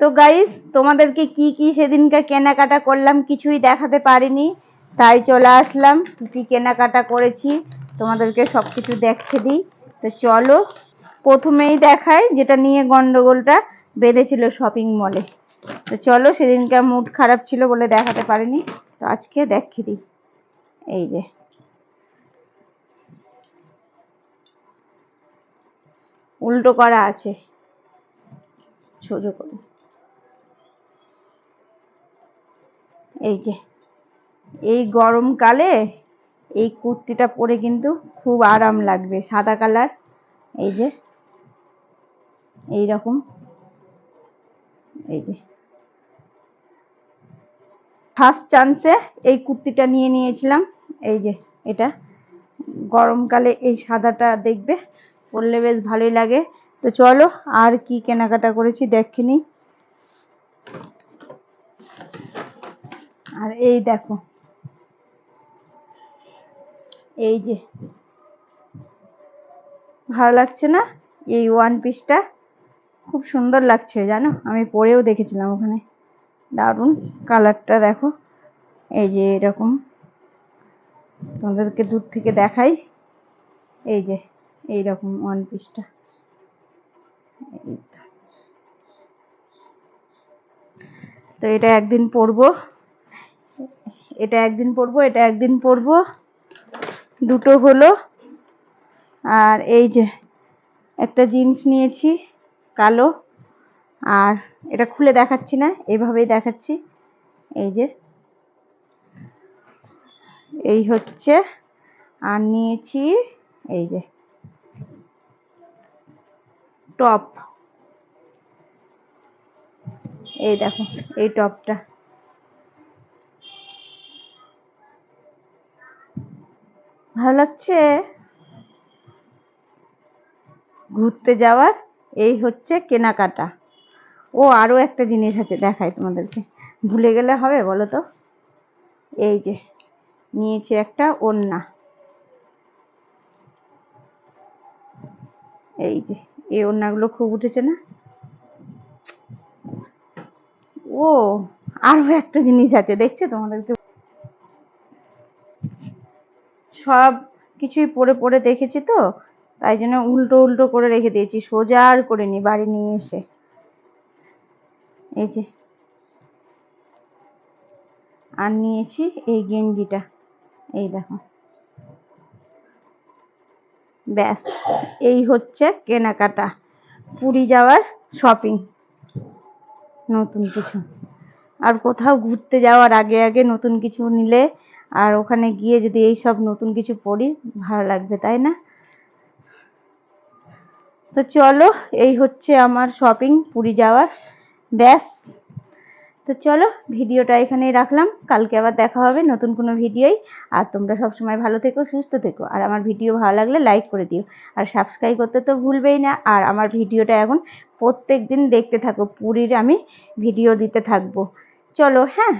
তো গাইস তোমাদেরকে কি কি সেদিনকে কেনাকাটা করলাম কিছুই দেখাতে পারিনি, তাই চলে আসলাম, কি কি কেনাকাটা করেছি, তোমাদেরকে সব কিছু দেখে দিই। তো চলো, প্রথমেই দেখাই, যেটা নিয়ে গন্ডগোলটা বেঁধেছিল শপিং মলে তো চলো, সেদিনকে মুড খারাপ ছিল বলে দেখাতে পারিনি, তো আজকে দেখে দিই। এই যে। উল্টো করা আছে। সোজো করে। এই যে, এই গরমকালে এই কুর্তিটা পরে কিন্তু খুব আরাম লাগবে, সাদা কালার, এই যে, এই রকম, এই যে। ফার্স্ট চান্সে এই কুর্তিটা নিয়ে নিয়েছিলাম, এই যে, এটা। গরমকালে এই সাদাটা দেখবে, পরলে বেশ ভালোই লাগে। তো চলো, আর কি কেনাকাটা করেছি দেখে আর এই দেখো। এই যে। ভালো লাগছে না? এই ওয়ান পিসটা খুব সুন্দর লাগছে, জানো? আমি পরেও দেখেছিলাম ওখানে। দারুণ কালারটা দেখো। এই যে এরকম। তোমাদেরকে দূর থেকে দেখাই। এই যে এই রকম ওয়ান পিসটা তো এটা একদিন পরবো। এটা একদিন পরবো, এটা একদিন পরবো। দুটো হলো। আর এই যে, একটা জিন্স নিয়েছি, কালো। আর এটা খুলে দেখাচ্ছি না, এভাবেই দেখাচ্ছি। এই যে। এই হচ্ছে। আর নিয়েছি, এই যে। টপ। এই দেখো, এই টপটা। ভালো লাগছে? ঘুরতে যাওয়ার? এই হচ্ছে কেনাকাটা। ও আরও একটা জিনিস আছে, দেখাই তোমাদেরকে। ভুলে গেলে হবে, বলো তো? এই যে, নিয়েছি একটা ওড়না। এই যে, এই ওড়নাগুলো খুব উঠেছে না? ও, আরও একটা জিনিস আছে, দেখছে তোমাদেরকে? সব কিছুই পড়ে পড়ে দেখেছি তো, তাই জন্য উল্টো উল্টো করে রেখে দিয়েছি, সোজা আর করে নি, বাড়ি নিয়ে এসে। এই যে। আর নিয়েছি এই গেঞ্জিটা, এই দেখো। ব্যাস, এই হচ্ছে কেনাকাটা, পুরী যাওয়ার শপিং, নতুন কিছু। আর কোথাও ঘুরতে যাওয়ার আগে আগে নতুন কিছু নিলে আর ওখানে গিয়ে যদি এই সব নতুন কিছু পড়ি, ভালো লাগবে, তাই না? তো চলো, এই হচ্ছে আমার শপিং পুরী যাওয়ার। ব্যাস। তো চলো, ভিডিওটা এখানেই রাখলাম। কালকে আবার দেখা হবে নতুন কোনো ভিডিওই। আর তোমরা সব সময় ভালো থেকো, সুস্থ থেকো। আর আমার ভিডিও ভালো লাগলে লাইক করে দিও। আর সাবস্ক্রাইব করতে তো ভুলবেই না। আর আমার ভিডিওটা এখন প্রত্যেক দিন দেখতে থাকো। পুরীর আমি ভিডিও দিতে থাকব। চলো হ্যাঁ।